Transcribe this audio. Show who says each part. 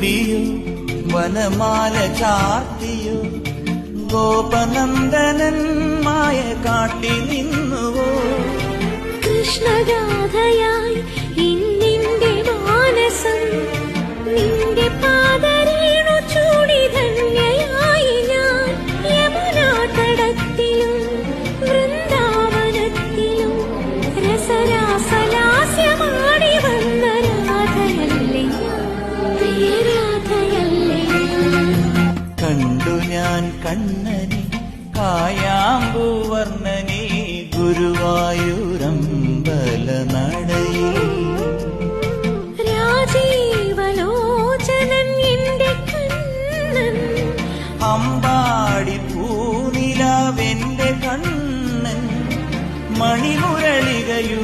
Speaker 1: ചൂടിയോ വനമാല ചാർത്തിയോ ഗോപനന്ദനൻ മായ കാട്ടി നിന്നുവോ?
Speaker 2: കൃഷ്ണഗാഥയായി ഞാൻ
Speaker 1: കണ്ണനെ കായാമ്പൂവർണനെ ഗുരുവായൂരമ്പല നടയിൽ
Speaker 2: രാജീവലോചനൻ എന്റെ കണ്ണൻ.
Speaker 1: അമ്പാടി പൂനിലാവെന്റെ കണ്ണൻ. മണിമുരളികയൂ